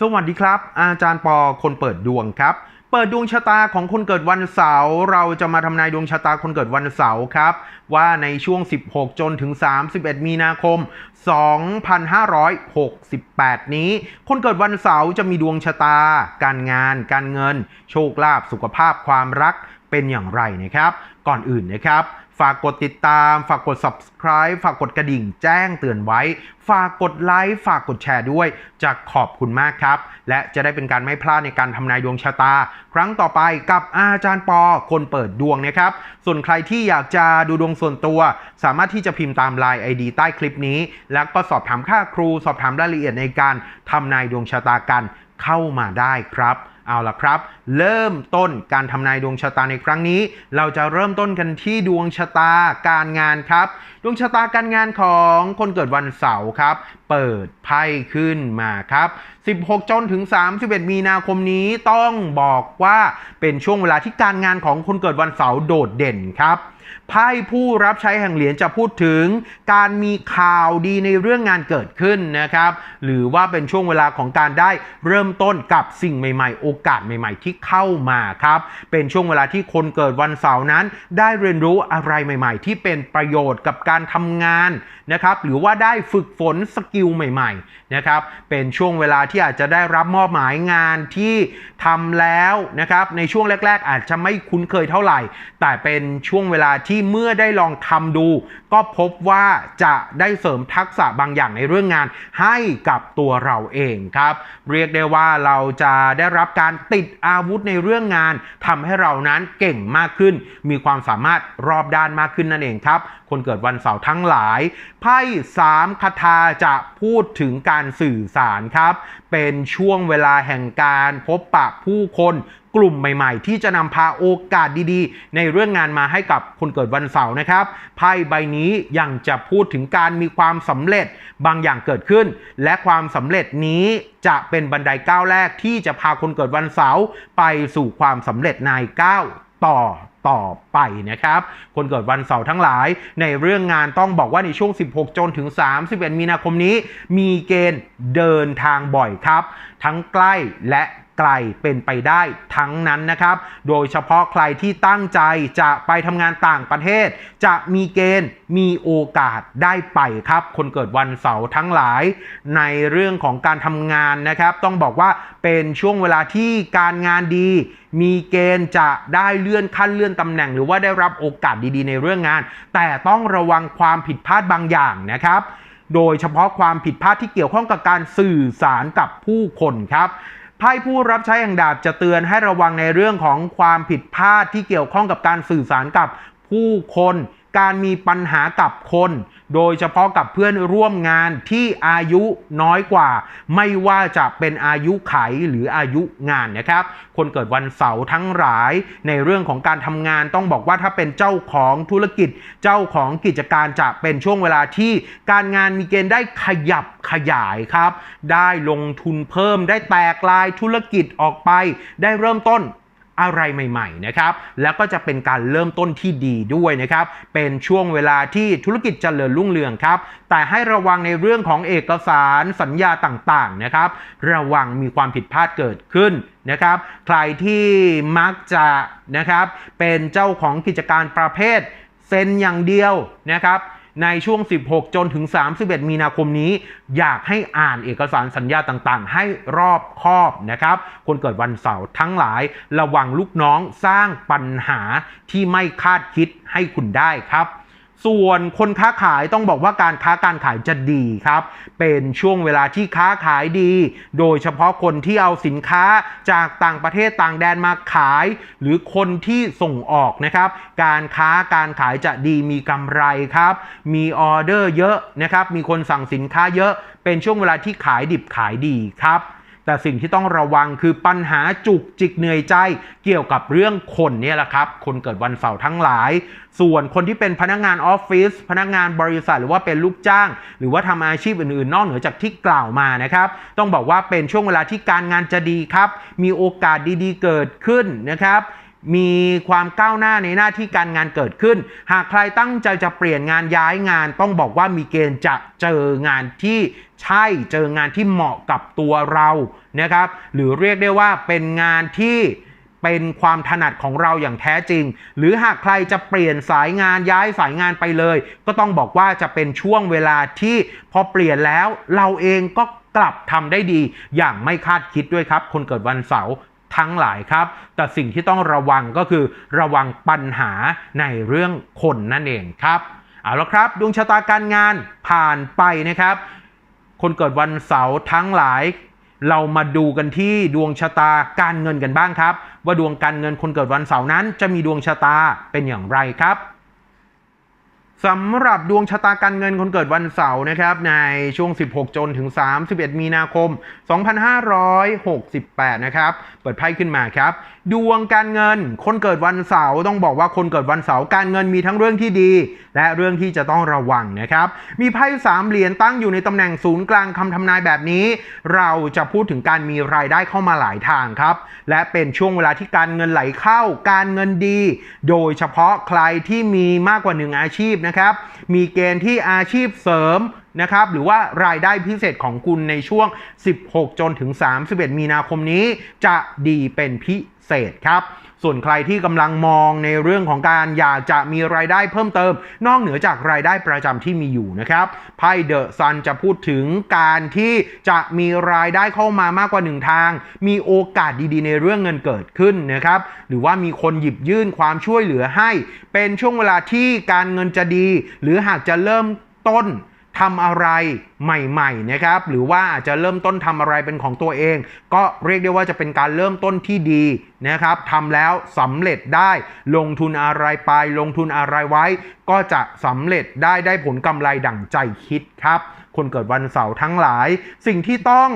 สวัสดีครับ อาจารย์ปอคนเปิดดวงครับ เปิดดวงชะตาของคนเกิดวันเสาร์เราจะมาทำนายดวงชะตาคนเกิดวันเสาร์ครับ ว่าในช่วง 16 จนถึง 31 มีนาคม 2568 นี้ คนเกิดวันเสาร์จะมีดวงชะตา การงาน การเงิน โชคลาภสุขภาพความรักเป็นอย่างไรนะครับ ก่อนอื่นนะครับ ฝากกดติดตาม ฝากกด subscribe ฝากกดกระดิ่งแจ้งเตือนไว้ ฝากกดไลค์ ฝากกดแชร์ด้วย จะขอบคุณมากครับ และจะได้เป็นการไม่พลาดในการทำนายดวงชะตา ครั้งต่อไปกับอาจารย์ปอ คนเปิดดวงนะครับ ส่วนใครที่อยากจะดูดวงส่วนตัว สามารถที่จะพิมพ์ตาม Line ID ใต้คลิปนี้ แล้วก็สอบถามค่าครู สอบถามรายละเอียดในการทำนายดวงชะตากันเข้ามาได้ครับ เอาล่ะครับ เริ่มต้นการทำนายดวงชะตาในครั้งนี้ เราจะเริ่มต้นกันที่ดวงชะตาการงานครับ ดวงชะตาการงานของคนเกิดวันเสาร์ครับ เปิดไพ่ขึ้นมาครับ 16 จนถึง 31 มีนาคมนี้ต้องบอกว่าเป็นช่วงเวลาที่การงานของคนเกิดวันเสาร์โดดเด่นครับไพ่ผู้รับใช้แห่งเหรียญจะพูดถึง การมีข่าวดีในเรื่องงานเกิดขึ้นนะครับ หรือว่าเป็นช่วงเวลาของการได้เริ่มต้นกับสิ่งใหม่ ๆ โอกาสใหม่ ๆ ที่เข้ามาครับ เป็นช่วงเวลาที่คนเกิดวันเสาร์นั้น ได้เรียนรู้อะไรใหม่ ๆ ที่เป็นประโยชน์กับการการทำงานนะครับหรือว่าได้ฝึกฝนสกิลใหม่ๆนะครับเป็นช่วงเวลาที่อาจจะได้รับมอบหมายงานที่ทำแล้วนะครับในช่วงแรก ๆ อาจจะไม่คุ้นเคยเท่าไหร่ แต่เป็นช่วงเวลาที่เมื่อได้ลองทำดู ก็พบว่าจะได้เสริมทักษะบางอย่างในเรื่องงานให้กับตัวเราเองครับเรียกได้ว่าเราจะได้รับการติดอาวุธในเรื่องงานทำให้เรานั้นเก่งมากขึ้น มีความสามารถรอบด้านมากขึ้นนั่นเองครับ คนเกิดวันเสาร์ทั้งหลาย ไพ่สามคาถาจะพูดถึงการสื่อสารครับ เป็นช่วงเวลาแห่งการพบปะผู้คนกลุ่มใหม่ๆ ที่จะนำพาโอกาสดีๆ ในเรื่องงานมาให้กับคนเกิดวันเสาร์นะครับไพ่ใบนี้ยังจะพูดถึงการมีความสำเร็จบางอย่างเกิดขึ้น และความสำเร็จนี้จะเป็นบันไดก้าวแรกที่จะพาคนเกิดวันเสาร์ไปสู่ความสำเร็จในก้าวต่อ ต่อไปนะครับ คนเกิดวันเสาร์ทั้งหลาย ในเรื่องงานต้องบอกว่าในช่วง 16 จนถึง 31 มีนาคมนี้ มีเกณฑ์เดินทางบ่อยครับ ทั้งใกล้และ ไกลเป็นไปได้ทั้งนั้นนะครับ โดยเฉพาะใครที่ตั้งใจจะไปทำงานต่างประเทศ จะมีเกณฑ์มีโอกาสได้ไปครับ คนเกิดวันเสาร์ทั้งหลาย ในเรื่องของการทำงานนะครับ ต้องบอกว่าเป็นช่วงเวลาที่การงานดี มีเกณฑ์จะได้เลื่อนขั้นเลื่อนตำแหน่ง หรือว่าได้รับโอกาสดีๆ ในเรื่องงาน แต่ต้องระวังความผิดพลาดบางอย่างนะครับ โดยเฉพาะความผิดพลาดที่เกี่ยวข้องกับการสื่อสารกับผู้คนครับ ไพ่ผู้รับใช้แห่งดาบจะเตือนให้ระวังในเรื่องของความผิดพลาดที่เกี่ยวข้องกับการสื่อสารกับผู้คน การมีปัญหากับคน โดยเฉพาะกับเพื่อนร่วมงานที่อายุน้อยกว่า ไม่ว่าจะเป็นอายุไขหรืออายุงานนะครับ คนเกิดวันเสาร์ทั้งหลาย ในเรื่องของการทำงานต้องบอกว่าถ้าเป็นเจ้าของธุรกิจ เจ้าของกิจการจะเป็นช่วงเวลาที่การงานมีเกณฑ์ได้ขยับขยายครับ ได้ลงทุนเพิ่มได้แตกลายธุรกิจออกไป ได้เริ่มต้น อะไรใหม่ๆนะครับแล้วก็จะเป็นการเริ่มต้นที่ดีด้วยนะครับเป็นช่วงเวลาที่ธุรกิจเจริญรุ่งเรืองครับแต่ให้ระวังในเรื่องของเอกสารสัญญาต่างๆนะครับระวังมีความผิดพลาดเกิดขึ้นนะครับใครที่มักจะนะครับเป็นเจ้าของกิจการประเภทเซ็นอย่างเดียวนะครับ ในช่วง 16 จนถึง 31 มีนาคมนี้ อยากให้อ่านเอกสารสัญญาต่างๆ ให้รอบคอบนะครับ คนเกิดวันเสาร์ทั้งหลายระวังลูกน้องสร้างปัญหาที่ไม่คาดคิดให้คุณได้ครับ ส่วนคนค้าขายต้องบอกว่าการค้าการขายจะดีครับ เป็นช่วงเวลาที่ค้าขายดี โดยเฉพาะคนที่เอาสินค้าจากต่างประเทศต่างแดนมาขาย หรือคนที่ส่งออกนะครับ การค้าการขายจะดีมีกำไรครับ มีออเดอร์เยอะนะครับ มีคนสั่งสินค้าเยอะ เป็นช่วงเวลาที่ขายดิบขายดีครับ แต่สิ่งที่ต้องระวังคือปัญหาจุกจิกเหนื่อยใจ เกี่ยวกับเรื่องคนเนี่ยแหละครับ คนเกิดวันเสาร์ทั้งหลาย ส่วนคนที่เป็นพนักงานออฟฟิศพนักงานบริษัทหรือว่าเป็นลูกจ้าง หรือว่าทำอาชีพอื่นๆ นอกเหนือจากที่กล่าวมานะครับ ต้องบอกว่าเป็นช่วงเวลาที่การงานจะดีครับ มีโอกาสดีๆเกิดขึ้นนะครับ มีความก้าวหน้าในหน้าที่การงานเกิดขึ้น หากใครตั้งใจจะเปลี่ยนงานย้ายงาน ต้องบอกว่ามีเกณฑ์จะเจองานที่ใช่เจองานที่เหมาะกับตัวเรานะครับ หรือเรียกได้ว่าเป็นงานที่เป็นความถนัดของเราอย่างแท้จริง หรือหากใครจะเปลี่ยนสายงานย้ายสายงานไปเลย ก็ต้องบอกว่าจะเป็นช่วงเวลาที่พอเปลี่ยนแล้วเราเองก็กลับทำได้ดีอย่างไม่คาดคิดด้วยครับ คนเกิดวันเสาร์ ทั้งหลายครับ แต่สิ่งที่ต้องระวังก็คือระวังปัญหาในเรื่องคนนั่นเองครับ เอาละครับ ดวงชะตาการงานผ่านไปนะครับ คนเกิดวันเสาร์ทั้งหลาย เรามาดูกันที่ดวงชะตาการเงินกันบ้างครับ ว่าดวงการเงินคนเกิดวันเสาร์นั้น จะมีดวงชะตาเป็นอย่างไรครับ สำหรับดวงชะตาการเงินคนเกิดวันเสาร์นะครับในช่วง 16 จนถึง 31 มีนาคม 2568 นะครับ เปิดไพ่ขึ้นมาครับ ดวงการเงิน คนเกิดวันเสาร์ต้องบอกว่าคนเกิดวันเสาร์การเงินมีทั้งเรื่องที่ดี และเรื่องที่จะต้องระวังนะครับ มีไพ่สามเหรียญตั้งอยู่ในตำแหน่งศูนย์กลางคำทำนายแบบนี้ เราจะพูดถึงการมีรายได้เข้ามาหลายทางครับ และเป็นช่วงเวลาที่การเงินไหลเข้า การเงินดี โดยเฉพาะใครที่มีมากกว่าหนึ่งอาชีพนะครับ มีเกณฑ์ที่อาชีพเสริมนะครับหรือว่ารายได้พิเศษของคุณในช่วง 16 จนถึง 31 มีนาคมนี้ จะดีเป็นพิ เศษครับ ส่วนใครที่กำลังมองในเรื่องของการอยากจะมีรายได้เพิ่มเติม นอกเหนือจากรายได้ประจำที่มีอยู่นะครับไพ่เดอะซันจะพูดถึงการที่จะมีรายได้เข้ามามากกว่าหนึ่งทาง มีโอกาสดีๆ ในเรื่องเงินเกิดขึ้นนะครับ หรือว่ามีคนหยิบยื่นความช่วยเหลือให้ เป็นช่วงเวลาที่การเงินจะดี หรือหากจะเริ่มต้น ทำอะไรใหม่ๆนะครับหรือว่าอาจจะเริ่มต้นทำอะไรเป็นของตัวเอง ก็เรียกได้ว่าจะเป็นการเริ่มต้นที่ดีนะครับทำแล้วสำเร็จได้ลงทุนอะไรไป ลงทุนอะไรไว้ ก็จะสำเร็จได้ได้ผลกำไรดั่งใจคิดครับ คนเกิดวันเสาร์ทั้งหลาย สิ่งที่ต้อง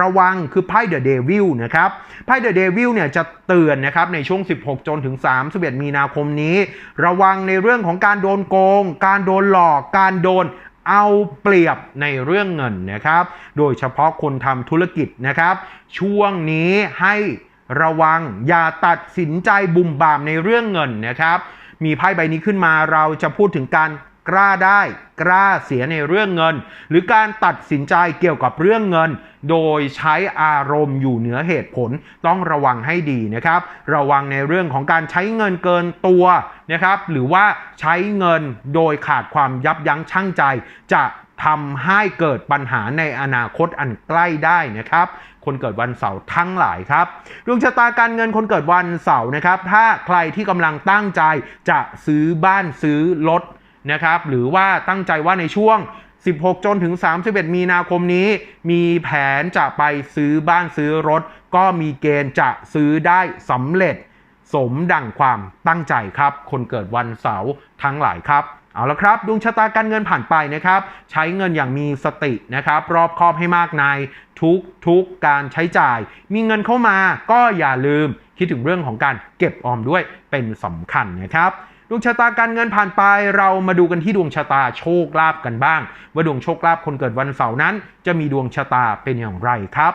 ระวังคือไพ่เดอะเดวิลนะครับไพ่เดอะเดวิลเนี่ยจะเตือนนะครับในช่วง 16 จนถึง 31 มีนาคมนี้ ระวังในเรื่องของการโดนโกง การโดนหลอก การโดน เอาเปรียบในเรื่องเงินนะครับ โดยเฉพาะคนทำธุรกิจนะครับ ช่วงนี้ให้ระวังอย่าตัดสินใจบุ่มบามในเรื่องเงินนะครับ มีไพ่ใบนี้ขึ้นมาเราจะพูดถึงการ กล้าได้กล้าเสียในเรื่องเงิน หรือการตัดสินใจเกี่ยวกับเรื่องเงิน โดยใช้อารมณ์อยู่เหนือเหตุผลต้องระวังให้ดีนะครับ ระวังในเรื่องของการใช้เงินเกินตัวนะครับ หรือว่าใช้เงินโดยขาดความยับยั้งชั่งใจ จะทำให้เกิดปัญหาในอนาคตอันใกล้ได้นะครับ คนเกิดวันเสาร์ทั้งหลายครับดวงชะตาการเงินคนเกิดวันเสาร์นะครับ ถ้าใครที่กำลังตั้งใจจะซื้อบ้านซื้อรถ นะครับหรือว่าตั้งใจว่าในช่วง 16 จนถึง 31 มีนาคมนี้ มีแผนจะไปซื้อบ้านซื้อรถ ก็มีเกณฑ์จะซื้อได้สำเร็จ สมดังความตั้งใจครับ คนเกิดวันเสาร์ทั้งหลายครับเอาละครับดวงชะตาการเงินผ่านไปนะครับ ใช้เงินอย่างมีสตินะครับ รอบคอบให้มากในทุกทุกการใช้จ่าย มีเงินเข้ามาก็อย่าลืมคิดถึงเรื่องของการเก็บออมด้วยเป็นสำคัญนะครับ ดวงชะตาการเงินผ่านไป เรามาดูกันที่ดวงชะตาโชคลาภกันบ้าง ว่าดวงโชคลาภคนเกิดวันเสาร์นั้น จะมีดวงชะตาเป็นอย่างไรครับ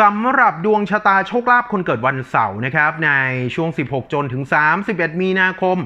สำหรับดวงชะตาโชคลาภคนเกิดวันเสาร์นะครับในช่วง 16 จนถึง 31 มีนาคม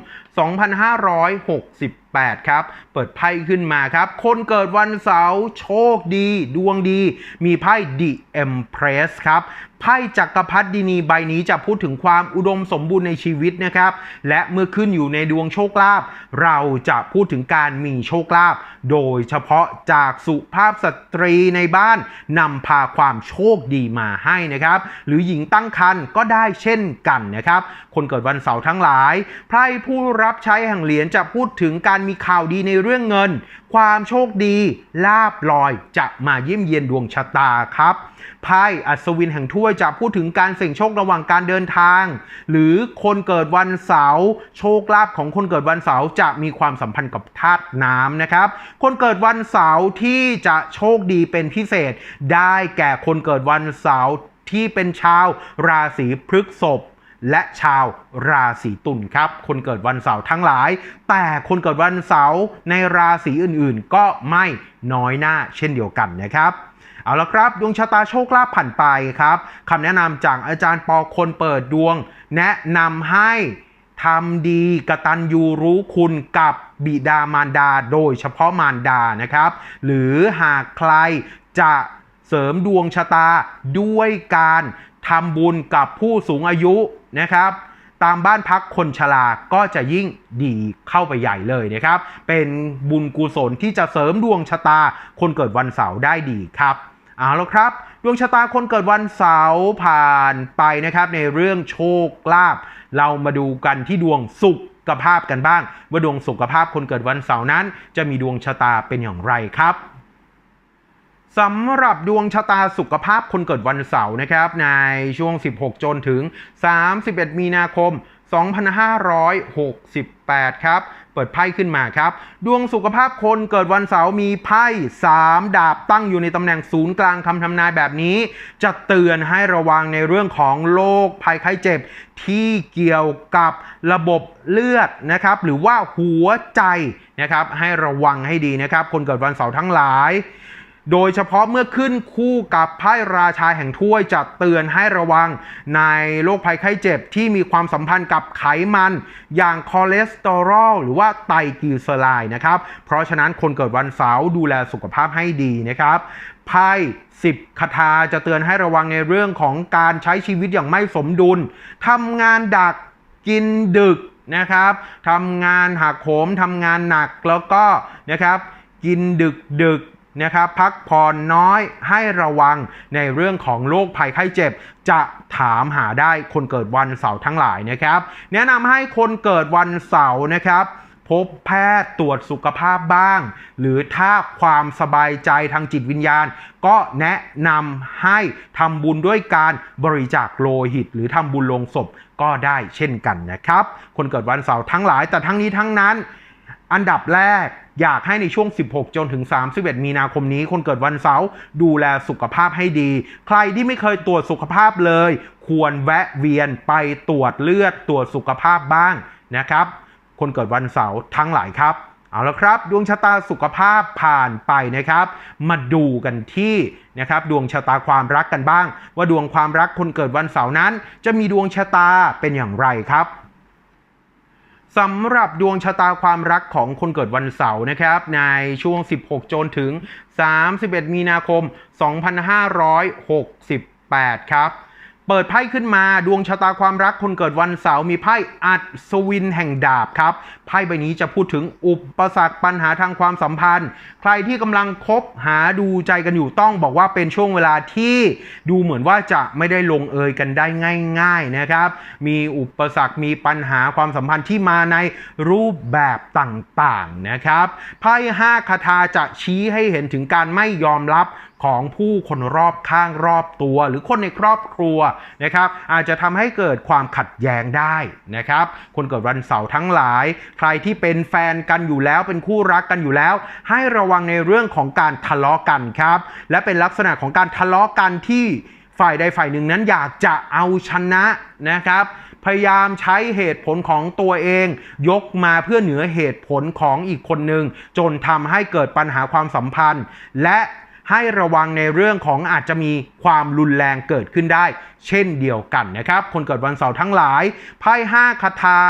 2568 8 ครับ เปิดไพ่ขึ้นมาครับ คนเกิดวันเสาร์โชคดี ดวงดี มีไพ่ The Empress ครับไพ่จักรพรรดินีใบนี้จะพูดถึงความอุดมสมบูรณ์ในชีวิตนะครับ และเมื่อขึ้นอยู่ในดวงโชคลาภเราจะพูดถึงการมีโชคลาภโดยเฉพาะจากสุภาพสตรีในบ้านนำพาความโชคดีมาให้นะครับ หรือหญิงตั้งครรภ์ก็ได้เช่นกันนะครับ คนเกิดวันเสาร์ทั้งหลายไพ่ผู้รับใช้แห่งเหรียญจะพูดถึงการมีข่าวดีในเรื่องเงิน ความโชคดี ลาบลอยจะมาเยี่ยมเยียนดวงชะตาครับไพ่อัศวินแห่งถ้วยจะพูดถึงการเสี่ยงโชคระหว่างการเดินทาง หรือคนเกิดวันเสาร์โชคลาภของคนเกิดวันเสาร์จะมีความสัมพันธ์กับธาตุน้ำนะครับ คนเกิดวันเสาร์ที่จะโชคดีเป็นพิเศษ ได้แก่คนเกิดวันเสาร์ที่เป็นชาวราศีพฤษภ และชาวราศีตุลครับ คนเกิดวันเสาร์ทั้งหลาย แต่คนเกิดวันเสาร์ในราศีอื่นๆ ก็ไม่น้อยหน้าเช่นเดียวกันนะครับเอาละครับ ดวงชะตาโชคลาภผ่านไปครับคำแนะนำจากอาจารย์ปอคนเปิดดวง แนะนำให้ทำดีกระตัญญูรู้คุณกับบิดามารดาโดยเฉพาะมารดานะครับ หรือหากใครจะเสริมดวงชะตาด้วยการ ทำบุญกับผู้สูงอายุนะครับ ตามบ้านพักคนชราก็จะยิ่งดีเข้าไปใหญ่เลยนะครับ เป็นบุญกุศลที่จะเสริมดวงชะตาคนเกิดวันเสาร์ได้ดีครับเอาล้ครับ ดวงชะตาคนเกิดวันเสาร์ผ่านไปนะครับ ในเรื่องโชคลาภเรามาดูกันที่ดวงสุขภาพกันบ้าง ว่าดวงสุขภาพคนเกิดวันเสาร์นั้น จะมีดวงชะตาเป็นอย่างไรครับ สำหรับดวงชะตาสุขภาพคนเกิดวันเสาร์นะครับ ในช่วง 16 จนถึง 31 มีนาคม 2568 ครับ เปิดไพ่ขึ้นมาครับ ดวงสุขภาพคนเกิดวันเสาร์มีไพ่ 3 ดาบตั้งอยู่ในตำแหน่งศูนย์กลางคำทำนายแบบนี้ จะเตือนให้ระวังในเรื่องของโรคภัยไข้เจ็บ ที่เกี่ยวกับระบบเลือดนะครับ หรือว่าหัวใจนะครับ ให้ระวังให้ดีนะครับ คนเกิดวันเสาร์ทั้งหลาย โดยเฉพาะเมื่อขึ้นคู่กับไพ่ราชาแห่งถ้วยจะเตือนให้ระวังในโรคภัยไข้เจ็บที่มีความสัมพันธ์กับไขมัน อย่างคอเลสเตอรอลหรือว่าไตรกลีเซอไรด์นะครับ เพราะฉะนั้นคนเกิดวันเสาร์ดูแลสุขภาพให้ดีนะครับไพ่10คาถาจะเตือนให้ระวังในเรื่องของการใช้ชีวิตอย่างไม่สมดุลทำงานดักกินดึกนะครับทำงานหักโหมทำงานหนักแล้วก็นะครับกินดึกดึก นะครับพักผ่อนน้อยให้ระวังในเรื่องของโรคภัยไข้เจ็บ จะถามหาได้คนเกิดวันเสาร์ทั้งหลายนะครับ แนะนำให้คนเกิดวันเสาร์นะครับพบแพทย์ตรวจสุขภาพบ้าง หรือถ้าความสบายใจทางจิตวิญญาณ ก็แนะนำให้ทำบุญด้วยการบริจาคโลหิต หรือทำบุญลงศพก็ได้เช่นกันนะครับ คนเกิดวันเสาร์ทั้งหลายแต่ทั้งนี้ทั้งนั้น อันดับแรก อยากให้ในช่วง 16 จนถึง 31 มีนาคมนี้ คนเกิดวันเสาร์ดูแลสุขภาพให้ดี ใครที่ไม่เคยตรวจสุขภาพเลย ควรแวะเวียนไปตรวจเลือดตรวจสุขภาพบ้างนะครับ คนเกิดวันเสาร์ทั้งหลายครับเอาละครับ ดวงชะตาสุขภาพผ่านไปนะครับ มาดูกันที่นะครับดวงชะตาความรักกันบ้าง ว่าดวงความรักคนเกิดวันเสาร์นั้น จะมีดวงชะตาเป็นอย่างไรครับ สำหรับดวงชะตาความรักของคนเกิดวันเสาร์นะครับ ในช่วง 16 จนถึง 31 มีนาคม 2568 ครับ เปิดไพ่ขึ้นมาดวงชะตาความรักคนเกิดวันเสาร์มีไพ่อัศวินแห่งดาบครับ ไพ่ใบนี้จะพูดถึงอุปสรรคปัญหาทางความสัมพันธ์ ใครที่กำลังคบหาดูใจกันอยู่ต้องบอกว่าเป็นช่วงเวลาที่ดูเหมือนว่าจะไม่ได้ลงเอยกันได้ง่าย ๆนะครับ มีอุปสรรคมีปัญหาความสัมพันธ์ที่มาในรูปแบบต่างๆนะครับไพ่ห้าคาถาจะชี้ให้เห็นถึงการไม่ยอมรับ ของผู้คนรอบข้างรอบตัว หรือคนในครอบครัวนะครับ อาจจะทำให้เกิดความขัดแย้งได้นะครับ คนเกิดวันเสาร์ทั้งหลาย ใครที่เป็นแฟนกันอยู่แล้วเป็นคู่รักกันอยู่แล้ว ให้ระวังในเรื่องของการทะเลาะกันครับ และเป็นลักษณะของการทะเลาะกันที่ฝ่ายใดฝ่ายหนึ่งนั้นอยากจะเอาชนะนะครับ พยายามใช้เหตุผลของตัวเอง ยกมาเพื่อเหนือเหตุผลของอีกคนหนึ่งจนทำให้เกิดปัญหาความสัมพันธ์ และ ให้ระวังในเรื่องของอาจจะมีความรุนแรงเกิดขึ้นได้ เช่นเดียวกันนะครับ คนเกิดวันเสาร์ทั้งหลายไพ่ห้าคาถา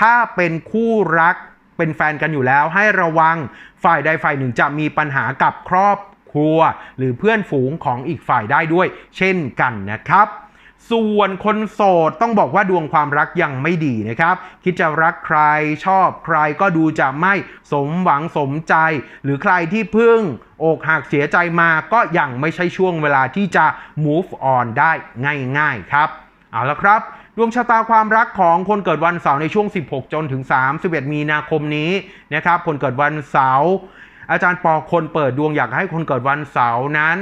ถ้าเป็นคู่รักเป็นแฟนกันอยู่แล้ว ให้ระวังฝ่ายใดฝ่ายหนึ่งจะมีปัญหากับครอบครัว หรือเพื่อนฝูงของอีกฝ่ายได้ด้วย เช่นกันนะครับ ส่วนคนโสดต้องบอกว่าดวงความรักยังไม่ดีนะครับ คิดจะรักใครชอบใครก็ดูจะไม่สมหวังสมใจ หรือใครที่เพิ่งอกหักเสียใจมาก็ยังไม่ใช่ช่วงเวลาที่จะ move on ได้ง่าย ๆ ครับ เอาละครับดวงชะตาความรักของคนเกิดวันเสาร์ในช่วง 16 จนถึง 31 มีนาคมนี้นะครับ คนเกิดวันเสาร์อาจารย์ปอคนเปิดดวงอยากให้คนเกิดวันเสาร์นั้น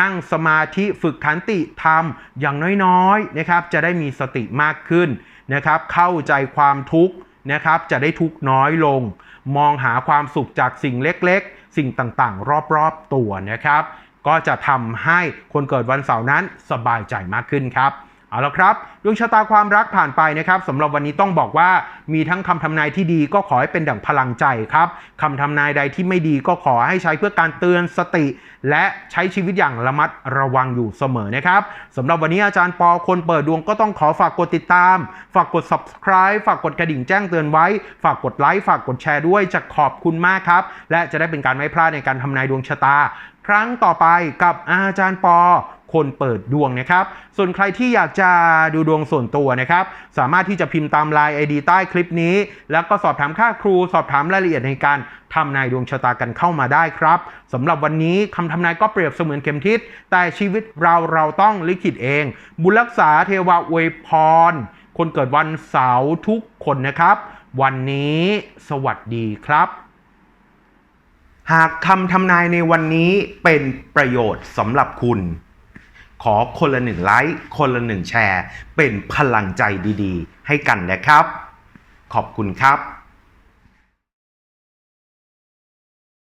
นั่งสมาธิฝึกขันติธรรมอย่างน้อยๆนะครับจะได้มีสติมากขึ้นนะครับเข้าใจความทุกข์นะครับจะได้ทุกข์น้อยลง มองหาความสุขจากสิ่งเล็กๆ สิ่งต่างๆ รอบๆตัวนะครับ ก็จะทำให้คนเกิดวันเสาร์นั้นสบายใจมากขึ้นครับ เอาละครับดวงชะตาความรักผ่านไปนะครับสำหรับวันนี้ต้องบอกว่ามีทั้งคำทำนายที่ดีก็ขอให้เป็นดั่งพลังใจครับคำทำนายใดที่ไม่ดีก็ขอให้ใช้เพื่อการเตือนสติ และใช้ชีวิตอย่างระมัดระวังอยู่เสมอนะครับสำหรับวันนี้อาจารย์ปอคนเปิดดวงก็ต้องขอฝากกดติดตาม ฝากกด subscribe ฝากกดกระดิ่งแจ้งเตือนไว้ ฝากกดไลค์ฝากกดแชร์ด้วยจะขอบคุณมากครับ และจะได้เป็นการไม่พลาดในการทำนายดวงชะตา ครั้งต่อไปกับอาจารย์ปอ คนเปิดดวงนะครับ ส่วนใครที่อยากจะดูดวงส่วนตัวนะครับ สามารถที่จะพิมพ์ตามไลน์ ID ใต้คลิปนี้ แล้วก็สอบถามค่าครู สอบถามรายละเอียดในการทำนายดวงชะตากันเข้ามาได้ครับสำหรับวันนี้คำทำนายก็เปรียบเสมือนเข็มทิศ แต่ชีวิตเราเราต้องลิขิตเอง บุญรักษาเทวาอวยพร คนเกิดวันเสาร์ทุกคนนะครับ วันนี้สวัสดีครับหากคำทำนายในวันนี้เป็นประโยชน์สำหรับคุณ ขอคนละหนึ่งไลค์คนละหนึ่งแชร์ เป็นพลังใจดีๆ ให้กันนะครับ ขอบคุณครับ